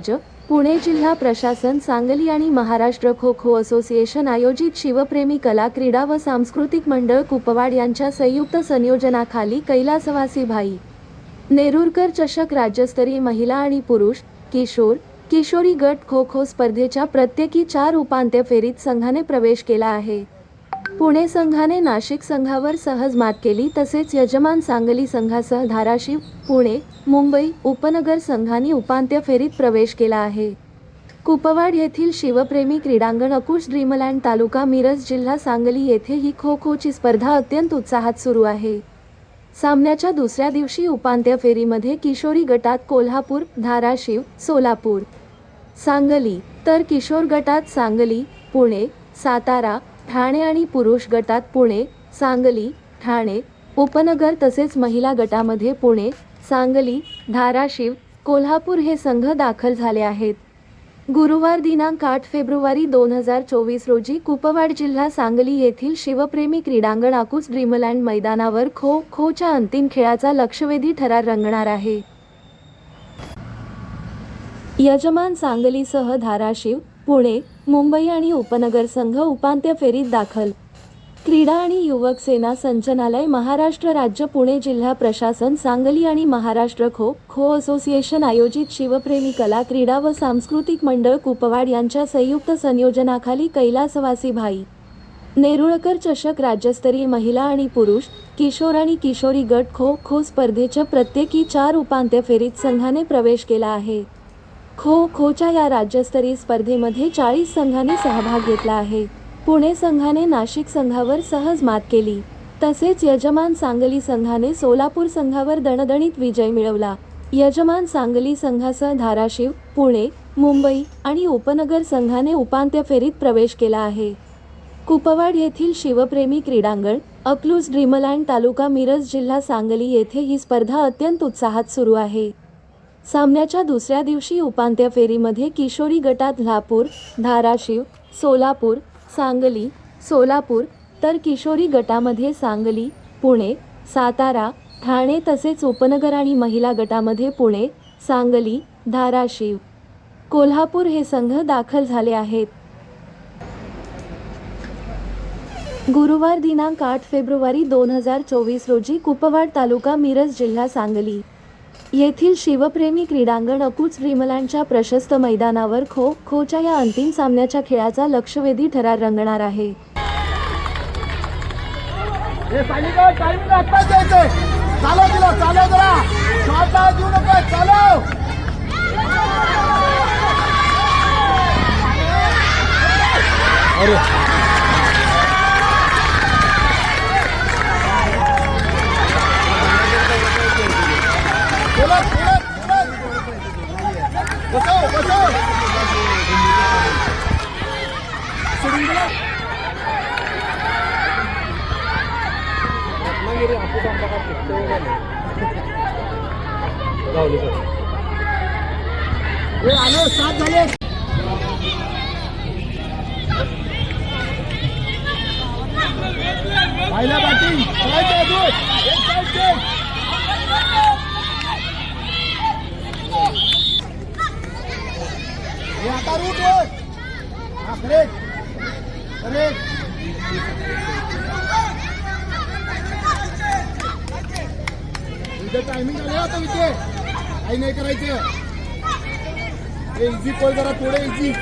राज्य पुणे जिल्हा प्रशासन सांगली आणि महाराष्ट्र खो खो असोसिएशन आयोजित शिवप्रेमी कला क्रीडा व सांस्कृतिक मंडळ कुपवाड यांच्या संयुक्त संयोजनाखाली कैलासवासी भाई. नेरुरकर चषक राज्यस्तरीय महिला आणि पुरुष किशोर किशोरी गट खो खो स्पर्धेच्या प्रत्येकी चार उपांत्य फेरीत संघाने प्रवेश केला आहे. पुणे संघाने नाशिक संघावर सहज मात केली. तसेच यजमान सांगली संघासह धाराशिव पुणे मुंबई उपनगर संघांनी उपांत्य फेरीत प्रवेश केला आहे. कुपवाड येथील शिवप्रेमी क्रीडांगण अकुश ड्रीमलँड तालुका मिरज जिल्हा सांगली येथे ही खो खोची स्पर्धा अत्यंत उत्साहात सुरू आहे. सामन्याच्या दुसऱ्या दिवशी उपांत्य फेरीमध्ये किशोरी गटात कोल्हापूर धाराशिव सोलापूर सांगली तर किशोर गटात सांगली पुणे सातारा ठाणे आणि पुरुष गटात पुणे सांगली ठाणे उपनगर तसेच महिला गटामध्ये पुणे सांगली धाराशिव कोल्हापूर हे संघ दाखल झाले आहेत. गुरुवार दिनांक आठ फेब्रुवारी दोन हजार चोवीस रोजी कुपवाड जिल्हा सांगली येथील शिवप्रेमी क्रीडांगण आकुस ड्रीमलँड मैदानावर खो खोच्या अंतिम खेळाचा लक्षवेधी ठरार रंगणार आहे. यजमान सांगलीसह धाराशिव पुणे मुंबई आणि उपनगर संघ उपांत्य फेरीत दाखल. क्रीडा आणि युवक सेना संचनालय महाराष्ट्र राज्य पुणे जिल्हा प्रशासन सांगली आणि महाराष्ट्र खो खो असोसिएशन आयोजित शिवप्रेमी कला क्रीडा व सांस्कृतिक मंडळ कुपवाड यांच्या संयुक्त संयोजनाखाली कैलासवासी भाई. नेरुळकर चषक राज्यस्तरीय महिला आणि पुरुष किशोर आणि किशोरी गट खो खो स्पर्धेच्या प्रत्येकी चार उपांत्य फेरीत संघाने प्रवेश केला आहे. खो खोच्या या राज्यस्तरीय स्पर्धेमध्ये चाळीस संघांनी सहभाग घेतला आहे. पुणे संघाने नाशिक संघावर सहज मात केली. तसेच यजमान सांगली संघाने सोलापूर संघावर दणदणीत विजय मिळवला. यजमान सांगली संघासह धाराशिव पुणे मुंबई आणि उपनगर संघाने उपांत्य फेरीत प्रवेश केला आहे. कुपवाड येथील शिवप्रेमी क्रीडांगण अकलूज ड्रीमलँड तालुका मिरज जिल्हा सांगली येथे ही स्पर्धा अत्यंत उत्साहात सुरू आहे. सामन्याच्या दुसऱ्या दिवशी उपांत्य फेरीमध्ये किशोरी गटात लापूर धाराशिव सोलापूर सांगली सोलापूर तर किशोरी गटामध्ये सांगली पुणे सातारा ठाणे तसेच उपनगर आणि महिला गटामध्ये पुणे सांगली धाराशिव. कोल्हापूर हे संघ दाखल झाले आहेत. गुरुवार दिनांक आठ फेब्रुवारी दोन हजार चोवीस रोजी कुपवाड तालुका मिरज जिल्हा सांगली. येथील शिवप्रेमी क्रीडांगण अकूच ड्रीमलँडच्या प्रशस्त मैदानावर खो खोच्या या अंतिम सामन्याच्या खेळाचा लक्षवेधी ठरार रंगणार आहे. अरे. सात झाले पहिला बॅटिंग आता रूट वर हा तुझं टायमिंग झालं आता विजय काही नाही करायचं. इझी पळ जरा थोडे इझी